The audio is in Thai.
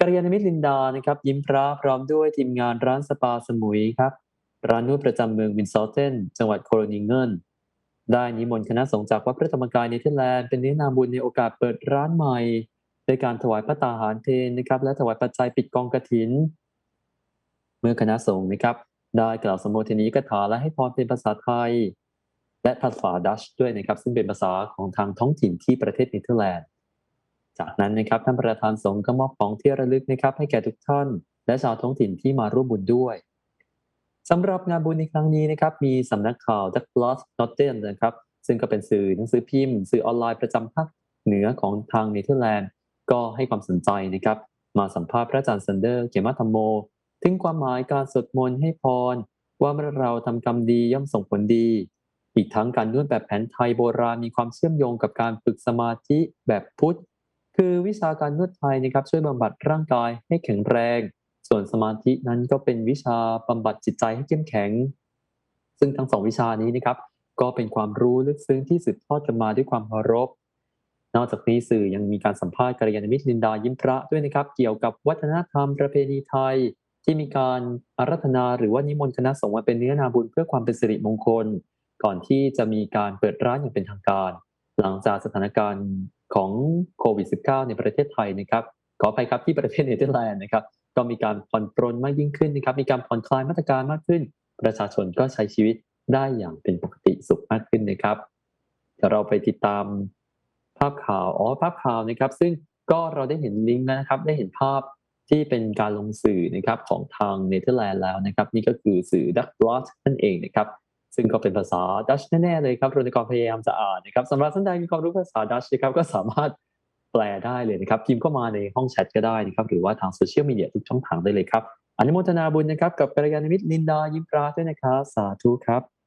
กัลยาณมิตรลินดานะครับยิ้มพระพร้อมด้วยทีมงานร้านสปาสมุยครับ ร้านนวดประจำเมืองวินซอลเทนจังหวัดโคโรนิเงินได้นิมนต์คณะสงฆ์จากวัดพระธรรมกายเนเธอร์แลนด์เป็นเนื้อนามบุญในโอกาสเปิดร้านใหม่โดยการถวายพระตาหารเพลนะครับ และถวายปัจจัยปิดกองกฐิน เมื่อคณะสงฆ์นะครับ ได้กล่าวสมโภชนีกถาและให้พรเป็นภาษาไทย และภาษาดัชด้วยนะครับ ซึ่งเป็นภาษาของทางท้องถิ่นที่ประเทศเนเธอร์แลนด์ จากนั้นนะครับท่านประธานสงฆ์ก็มอบของที่ระลึกนะครับ ให้แก่ทุกท่าน และชาวท้องถิ่นที่มาร่วมบุญด้วยสำหรับงานบุญในครั้งนี้นะครับ มีสำนักข่าว d u c k l o s n o t t e n นะครับ ซึ่งก็เป็นสื่อหนังสือพิมพ์ สื่อออนไลน์ประจำภาคเหนือของทางเนเธอร์แลนด์ ก็ให้ความสนใจนะครับ มาสัมภาษณ์พระอาจารย์ซันเดอร์เขมาธรรมโม ถึงความหมายการสวดมนต์ให้พร ว่าเมื่อเราทำกรรมดีย่อมส่งผลดี อีกทั้งการนวดแบบแผนไทยโบราณมีความเชื่อมโยงกับการฝึกสมาธิแบบพุทธ คือวิชาการนวดไทยนะครับช่วยบำบัดร่างกายให้แข็งแรง ส่วนสมาธินั้นก็เป็นวิชาบำบัดจิตใจให้เข้มแข็ง ซึ่งทั้งสองวิชานี้นะครับก็เป็นความรู้ลึกซึ้งที่สืบทอดกันมาด้วยความเคารพ นอกจากนี้สื่อยังมีการสัมภาษณ์กัลยาณมิตรลินดายิ้มพระด้วยนะครับเกี่ยวกับวัฒนธรรมประเพณีไทย ที่มีการอารัธนาหรือว่านิมนต์คณะสงฆ์มาเป็นเนื้อนาบุญเพื่อความเป็นสิริมงคล ก่อนที่จะมีการเปิดร้านอย่างเป็นทางการ หลังจากสถานการณ์ ของโควิด -19 ในประเทศไทยนะครับขออภัยครับที่ประเทศเนเธอร์แลนด์นะครับก็มีการผ่อนปรนมากยิ่งขึ้นนะครับ มีการผ่อนคลายมาตรการมากขึ้น ประชาชนก็ใช้ชีวิตได้อย่างเป็นปกติสุขมากขึ้นนะครับเดี๋ยวเราไปติดตามภาพข่าวอ๋อภาพข่าวนะครับ ซึ่งก็เราได้เห็นลิงก์นะครับ ได้เห็นภาพที่เป็นการลงสื่อนะครับของทางเนเธอร์แลนด์แล้วนะครับ นี่ก็คือสื่อดักบลอสนั่นเองนะครับ ซึ่งก็เป็นภาษาดัชแน่ๆเลยครับรณกรพยายามจะอ่านนะครับสำหรับท่านใดมีความรู้ภาษาดัชนะครับก็สามารถแปลได้เลยนะครับพิมพ์เข้ามาในห้องแชทก็ได้นะครับหรือว่าทางโซเชียลมีเดียทุกช่องทางได้เลยครับอนุโมทนาบุญนะครับกับกัลยาณมิตรลินดายิ้มปราด้วยนะครับสาธุครับ